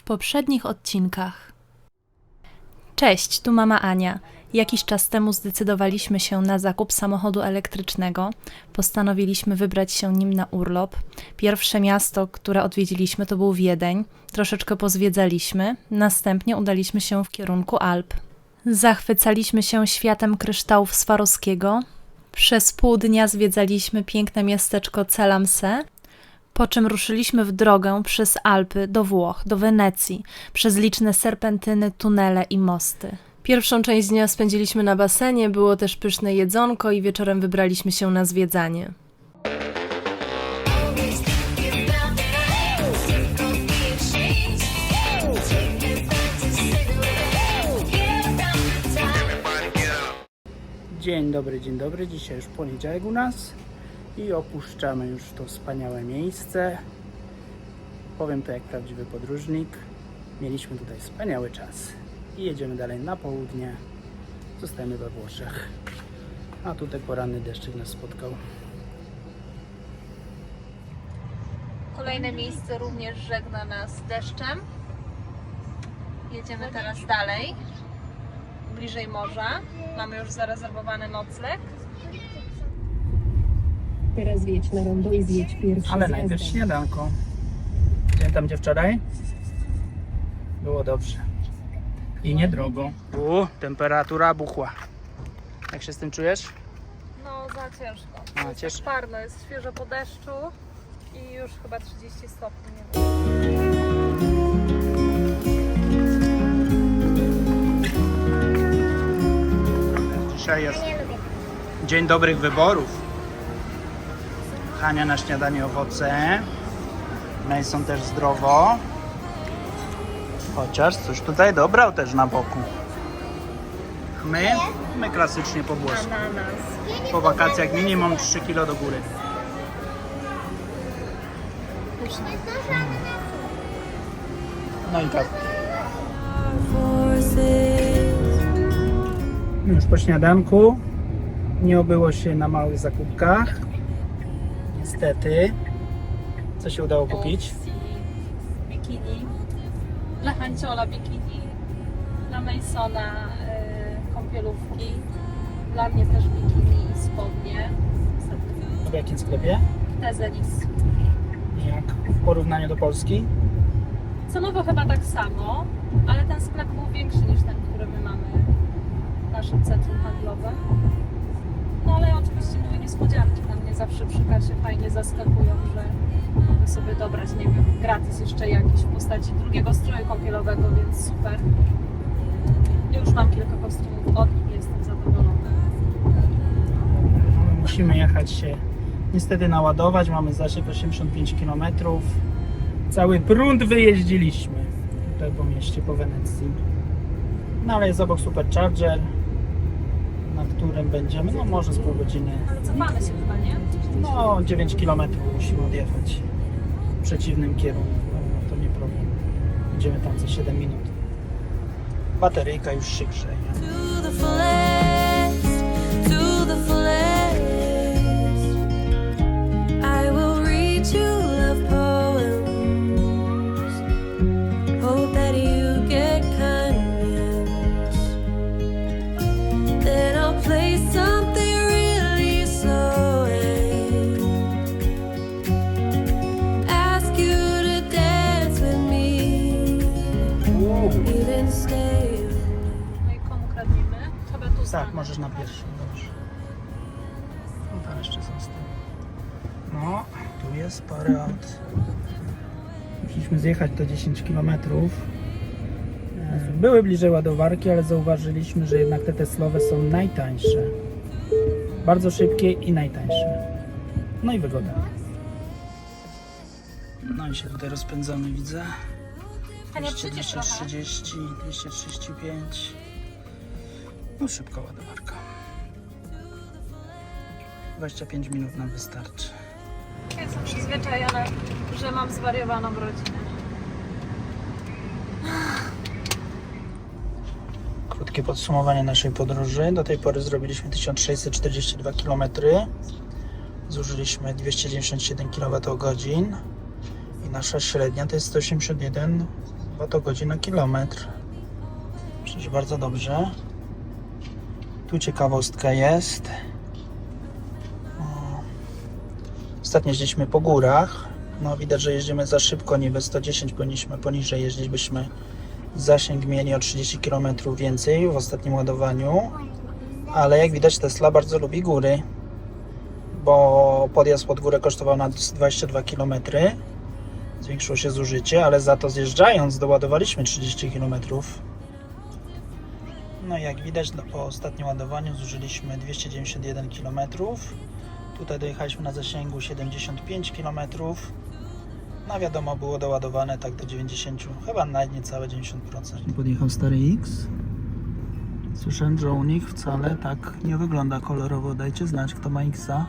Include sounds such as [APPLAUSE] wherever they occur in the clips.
w poprzednich odcinkach. Cześć, tu mama Ania. Jakiś czas temu zdecydowaliśmy się na zakup samochodu elektrycznego. Postanowiliśmy wybrać się nim na urlop. Pierwsze miasto, które odwiedziliśmy, to był Wiedeń. Troszeczkę pozwiedzaliśmy, następnie udaliśmy się w kierunku Alp. Zachwycaliśmy się światem kryształów Swarowskiego. Przez pół dnia zwiedzaliśmy piękne miasteczko Celamse, po czym ruszyliśmy w drogę przez Alpy do Włoch, do Wenecji, przez liczne serpentyny, tunele i mosty. Pierwszą część dnia spędziliśmy na basenie, było też pyszne jedzonko i wieczorem wybraliśmy się na zwiedzanie. Dzień dobry, dzień dobry. Dzisiaj już poniedziałek u nas i opuszczamy już to wspaniałe miejsce. Powiem to jak prawdziwy podróżnik. Mieliśmy tutaj wspaniały czas i jedziemy dalej na południe. Zostajemy we Włoszech. A tutaj poranny deszczyk nas spotkał. Kolejne miejsce również żegna nas deszczem. Jedziemy teraz dalej, bliżej morza. Mamy już zarezerwowany nocleg. Teraz wjedź na rondo i zjedź pierwszy Ale najpierw śniadanko. Pamiętam gdzie wczoraj? Było dobrze. I niedrogo. U, temperatura buchła. Jak się z tym czujesz? No, za ciężko. A, jest cięż- tak parno, jest świeżo po deszczu i już chyba 30 stopni. Nie wiem. Dzisiaj jest dzień dobrych wyborów. Hania na śniadanie owoce. Mason też zdrowo. Chociaż coś tutaj dobrał też na boku. My? My klasycznie po włosku. Po wakacjach minimum 3 kg do góry. No i tak. Już po śniadanku. Nie obyło się na małych zakupkach. Niestety. Co się udało kupić? Bikini. Dla Hanciola bikini. Dla Masona y, kąpielówki. Dla mnie też bikini i spodnie. W jakim sklepie? Tezelis. Jak w porównaniu do Polski? Cenowo chyba tak samo, ale ten sklep był większy niż ten, który my mamy w naszym centrum handlowym. No ale oczywiście były niespodzianki. Mnie zawsze przy kasie fajnie zaskakują, że mogę sobie dobrać, nie wiem, gratis jeszcze jakiś w postaci drugiego stroju kąpielowego, więc super. Już mam kilka kostiumów od nich jestem zadowolona. Musimy jechać się niestety naładować. Mamy zasięg 85 km. Cały prąd wyjeździliśmy tutaj po mieście, po Wenecji. No ale jest obok Supercharger, na którym będziemy, no może z pół godziny. Ale cofamy się chyba, nie? No 9 km musimy odjechać w przeciwnym kierunku. No, to nie problem. Będziemy tam za 7 minut. Bateryjka już się grzeje. Na pierwszym, dobrze. No tam jeszcze są z tym. No, tu jest parę aut. Musieliśmy zjechać to 10 km. Były bliżej ładowarki, ale zauważyliśmy, że jednak te Teslowe są najtańsze. Bardzo szybkie i najtańsze. No i wygoda. No i się tutaj rozpędzamy, widzę. Ania, przycisz trochę. 230, 235. No szybka ładowarka. 25 minut nam wystarczy. Jestem przyzwyczajona, że mam zwariowaną rodzinę. Krótkie podsumowanie naszej podróży. Do tej pory zrobiliśmy 1642 km. Zużyliśmy 297 kWh i nasza średnia to jest 181 Chyba to godzina kilometr. Że bardzo dobrze. Tu ciekawostka jest. Ostatnio jeździliśmy po górach. No widać, że jeździmy za szybko, niby 110 powinniśmy poniżej jeździć, byśmy zasięg mieli o 30 km więcej w ostatnim ładowaniu. Ale jak widać Tesla bardzo lubi góry, bo podjazd pod górę kosztował nas 22 km. Zwiększyło się zużycie, ale za to zjeżdżając doładowaliśmy 30 km. No jak widać no, po ostatnim ładowaniu zużyliśmy 291 km. Tutaj dojechaliśmy na zasięgu 75 km. No wiadomo, było doładowane tak do 90, chyba nawet niecałe 90%. Podjechał stary X. Słyszałem, że u nich wcale tak nie wygląda kolorowo. Dajcie znać, kto ma Xa.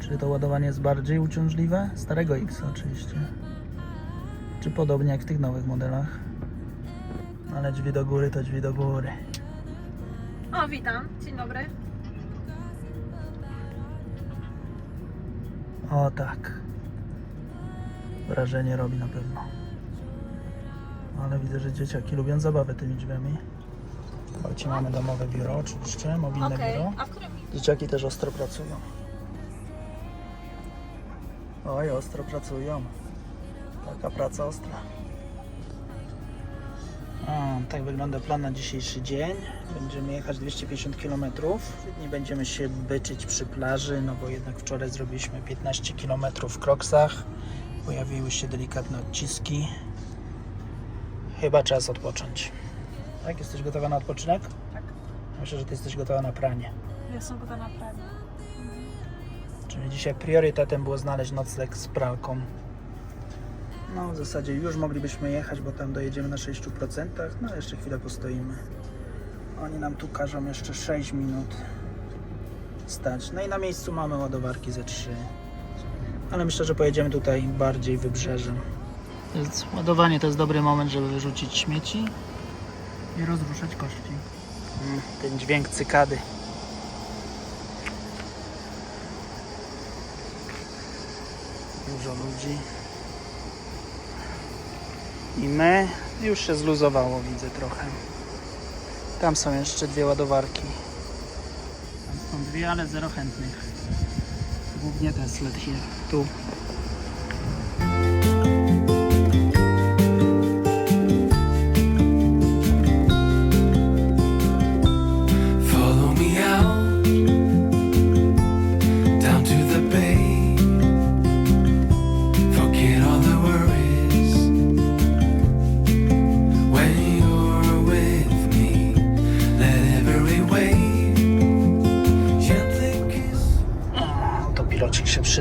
Czy to ładowanie jest bardziej uciążliwe? Starego X oczywiście. Czy podobnie jak w tych nowych modelach? Ale drzwi do góry to drzwi do góry. O, witam. Dzień dobry. O tak. Wrażenie robi na pewno. Ale widzę, że dzieciaki lubią zabawę tymi drzwiami. Chodźcie, mamy domowe biuro oczywiście, mobilne biuro. w którym Dzieciaki też ostro pracują. Oj, ostro pracują. Taka praca ostra. A, tak wygląda plan na dzisiejszy dzień. Będziemy jechać 250 km. Nie będziemy się byczyć przy plaży, no bo jednak wczoraj zrobiliśmy 15 km w kroksach. Pojawiły się delikatne odciski. Chyba czas odpocząć. Tak? Jesteś gotowa na odpoczynek? Tak. Myślę, że ty jesteś gotowa na pranie. Ja są gotowa na prawie. Czyli dzisiaj priorytetem było znaleźć nocleg z pralką. No w zasadzie już moglibyśmy jechać, bo tam dojedziemy na 6%, no jeszcze chwilę postoimy. Oni nam tu każą jeszcze 6 minut stać. No i na miejscu mamy ładowarki ze 3. Ale myślę, że pojedziemy tutaj bardziej wybrzeżem. Więc ładowanie to jest dobry moment, żeby wyrzucić śmieci i rozruszać kości. Mm, Ten dźwięk cykady. Dużo ludzi. I my już się zluzowało, widzę trochę. Tam są jeszcze dwie ładowarki. Tam są dwie, ale zero chętnych. Głównie Tesla. Tu.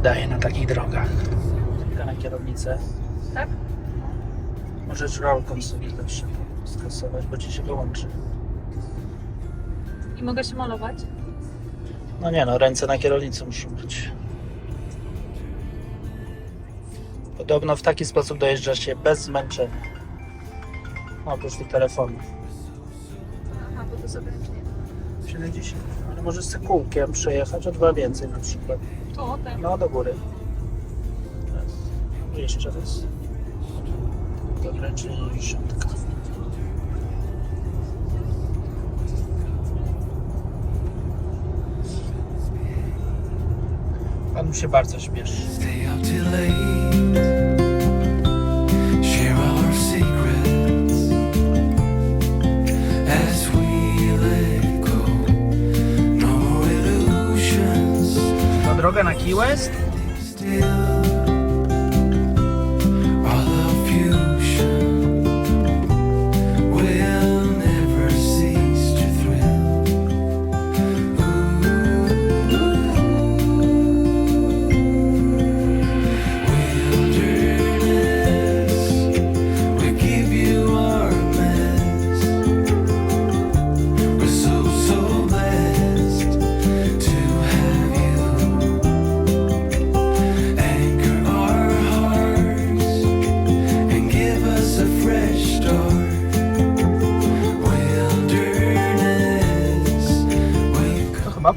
Przydaje na takich drogach. Tylko na kierownicę. Tak? Możesz rolką sobie też skasować, bo ci się wyłączy. I mogę się malować? No nie no, ręce na kierownicy muszą być. Podobno w taki sposób dojeżdża się bez zmęczenia. Oprócz tych telefonów. Aha, bo to sobie nie. 70. Ale możesz z kółkiem przejechać o dwa więcej na przykład. Ten. No do góry. Raz. Jeszcze raz. Dobra, czyli dziesiątka. Pan mi się bardzo śpieszy. To droga na Key West?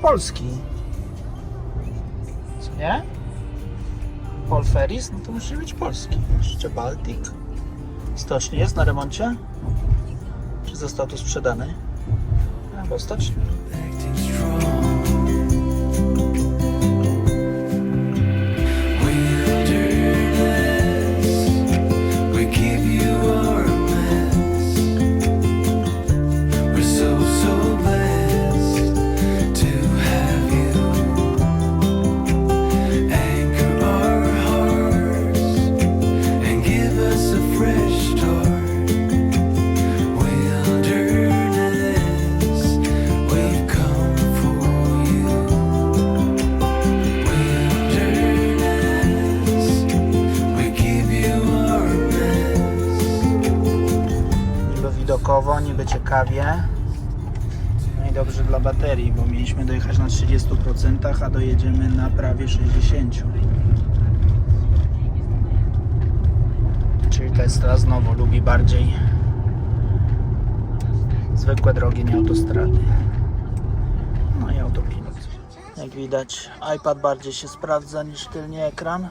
Polski. Co nie? Pol Ferris, no to musi być polski. Jeszcze Baltic. Stocznia jest na remoncie? Czy został tu sprzedany? Albo stocznia. Na 30%, a dojedziemy na prawie 60%. Czyli Tesla znowu lubi bardziej zwykłe drogi, nie autostrady. No i autopilot. Jak widać, iPad bardziej się sprawdza niż tylnie ekran.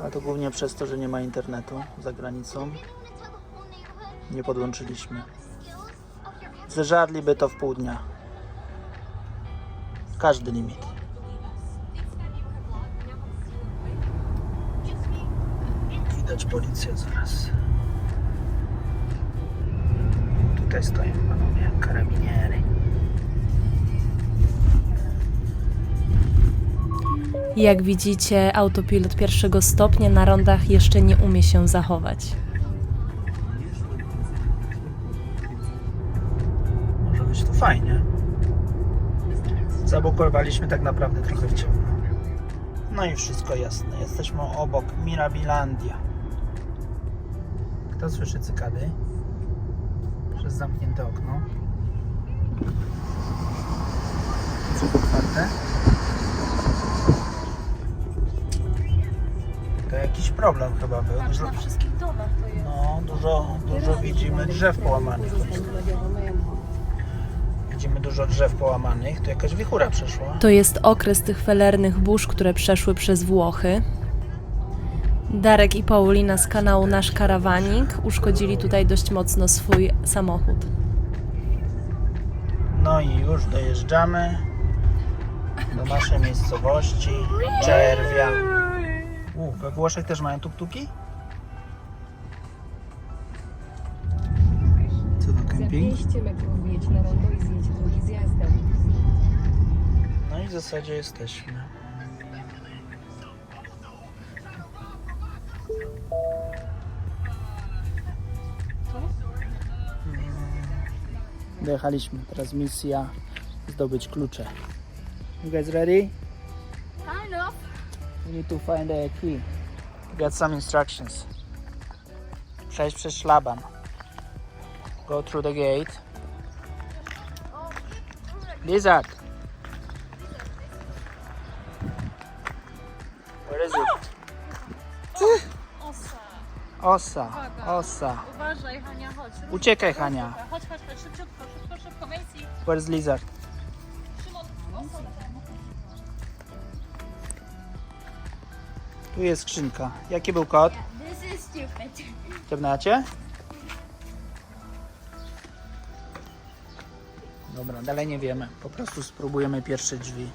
Ale to głównie przez to, że nie ma internetu za granicą nie podłączyliśmy. Zeżarliby to w pół dnia. Każdy limit. Widać policję zaraz. Tutaj stoją panowie karabiniery. Jak widzicie, autopilot pierwszego stopnia na rondach jeszcze nie umie się zachować. Zablokowaliśmy tak naprawdę trochę w ciemno. No i wszystko jasne. Jesteśmy obok Mirabilandia. Kto słyszy cykady? Przez zamknięte okno. Co otwarte? To jakiś problem chyba był. Dużo, wszystkich domach to jest. no, dużo, dużo widzimy drzew połamanych. Widzimy dużo drzew połamanych. Tu jakaś wichura przeszła. To jest okres tych felernych burz, które przeszły przez Włochy. Darek i Paulina z kanału Nasz Karawanik uszkodzili tutaj dość mocno swój samochód. No i już dojeżdżamy do naszej miejscowości Czerwia. U, we Włoszech też mają tuktuki? Metrów wjedź na rondo i zjedź drugi zjazdem. No i w zasadzie jesteśmy. Dojechaliśmy. Teraz misja zdobyć klucze. You guys ready? Kind of. We need to find a key. Get some instructions. Przejść przez szlaban. Go through the gate. Lizard. Where is it? Osa. Osa. Uwaga. Osa. Uważaj, Hania, chodź. Uciekaj, Hania. Chodź, chodź, chodź, szybciutko, szybko, szybko, Macy. Where's lizard? Szymon, osa. Tu jest skrzynka. Jaki był kod? This is stupid. Ciemnacie? Dobra, dalej nie wiemy. Po prostu spróbujemy pierwsze drzwi.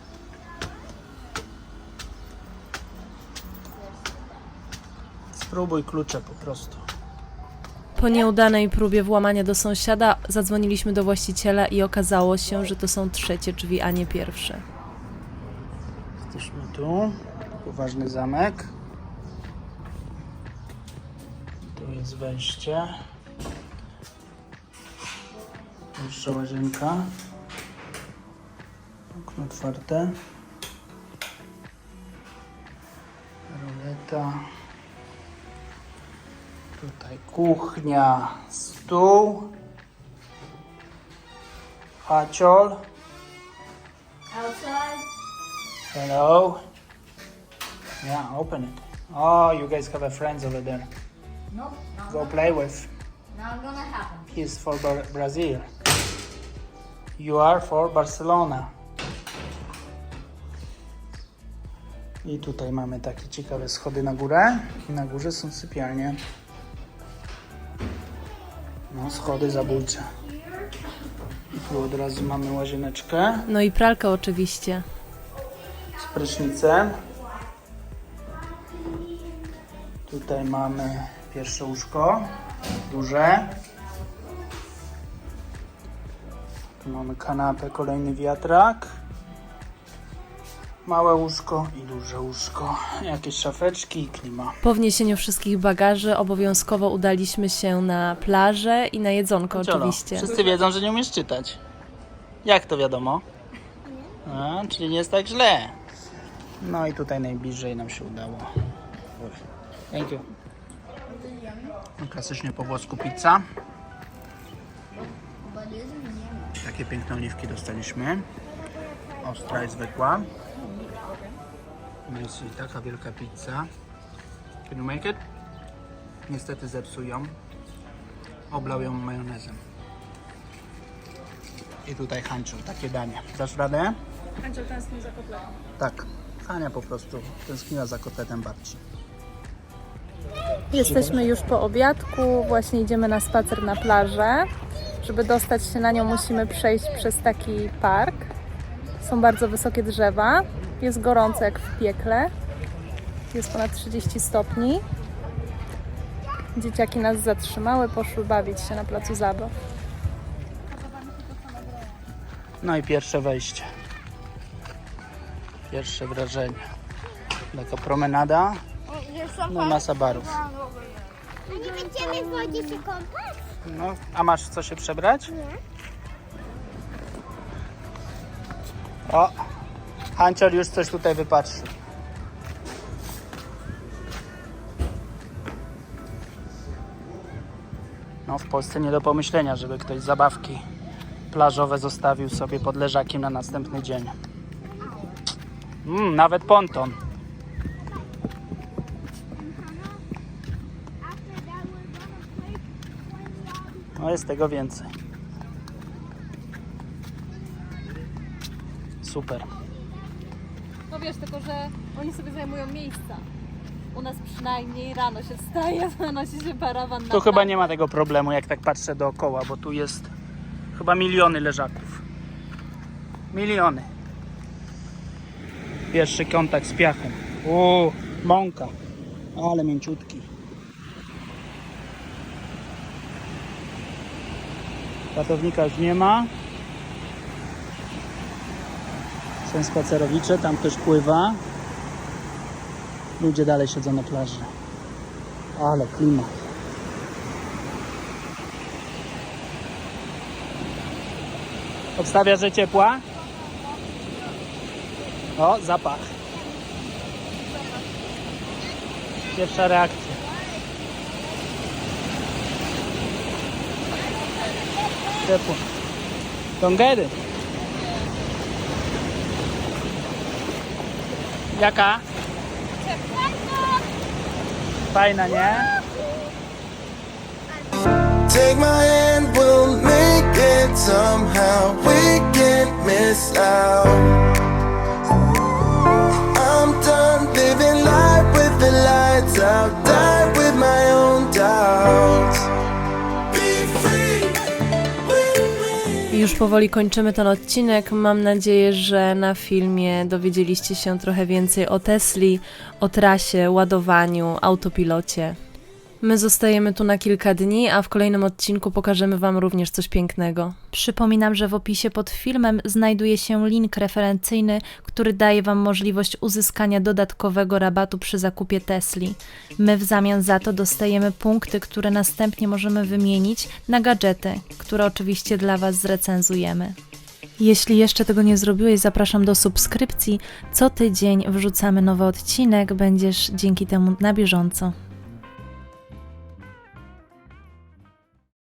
Spróbuj klucze po prostu. Po nieudanej próbie włamania do sąsiada zadzwoniliśmy do właściciela i okazało się, że to są trzecie drzwi, a nie pierwsze. Jesteśmy tu. Poważny zamek. Tu jest wejście. Jeszcze łazienka. Okno otwarte. Roleta. Tutaj kuchnia, stół. Haciol. Outside? Hello. Yeah, open it. Oh, you guys have a friends over there. Not, Go play with. not gonna happen. He's for Brazil. You are for Barcelona. I tutaj mamy takie ciekawe schody na górę. I na górze są sypialnie. No, schody zabójcze. I tu od razu mamy łazieneczkę No i pralkę oczywiście. z prysznicem. Tutaj mamy pierwsze łóżko, duże. Tu mamy kanapę, kolejny wiatrak. Małe łóżko i duże łóżko. Jakieś szafeczki i klima. Po wniesieniu wszystkich bagaży obowiązkowo udaliśmy się na plażę i na jedzonko Ciolo, oczywiście. Wszyscy wiedzą, że nie umiesz czytać. Jak to wiadomo? A, czyli nie jest tak źle. No i tutaj najbliżej nam się udało. Thank you. Klasycznie po włosku pizza. Takie piękne oliwki dostaliśmy. Ostra i zwykła. No Jest i taka wielka pizza. Can you make it? Niestety zepsuł ją. Oblał ją majonezem. I tutaj hańczył, takie danie. Dasz radę? Hańczył tęsknił za kotletem. Tak. Hania po prostu tęskniła za kotletem bardziej. Jesteśmy już po obiadku, właśnie idziemy na spacer na plażę. Żeby dostać się na nią musimy przejść przez taki park. Są bardzo wysokie drzewa. Jest gorąco jak w piekle. Jest ponad 30 stopni. Dzieciaki nas zatrzymały, poszły bawić się na placu zabaw. No i pierwsze wejście. Pierwsze wrażenie. Taka promenada, no masa barów. Nie będziemy w wodzie się kąpać? No, a masz co się przebrać? Nie. O, Hancior już coś tutaj wypatrzył. No, w Polsce nie do pomyślenia, żeby ktoś zabawki plażowe zostawił sobie pod leżakiem na następny dzień. Mm, nawet ponton. No jest tego więcej. Super. No wiesz, tylko że oni sobie zajmują miejsca. U nas przynajmniej rano się wstaje, [LAUGHS] zanosi się parawan na Tu chyba nie ma tego problemu, jak tak patrzę dookoła, bo tu jest chyba miliony leżaków. Miliony. Pierwszy kontakt z piachem. Uuu, mąka. Ale mięciutki. Ratownika już nie ma. Są spacerowicze, tam ktoś pływa. Ludzie dalej siedzą na plaży. Ale klimat. Obstawia, że ciepła? O, zapach. Pierwsza reakcja. Ciepło. Don't get it. Jaka? Fajna, nie? Take my hand, we'll make it somehow. We can't miss out. I'm done living life with the lights out. Die with my own doubts. Już powoli kończymy ten odcinek. Mam nadzieję, że na filmie dowiedzieliście się trochę więcej o Tesli, o trasie, ładowaniu, autopilocie. My zostajemy tu na kilka dni, a w kolejnym odcinku pokażemy Wam również coś pięknego. Przypominam, że w opisie pod filmem znajduje się link referencyjny, który daje Wam możliwość uzyskania dodatkowego rabatu przy zakupie Tesli. My w zamian za to dostajemy punkty, które następnie możemy wymienić na gadżety, które oczywiście dla Was zrecenzujemy. Jeśli jeszcze tego nie zrobiłeś, zapraszam do subskrypcji. Co tydzień wrzucamy nowy odcinek, będziesz dzięki temu na bieżąco.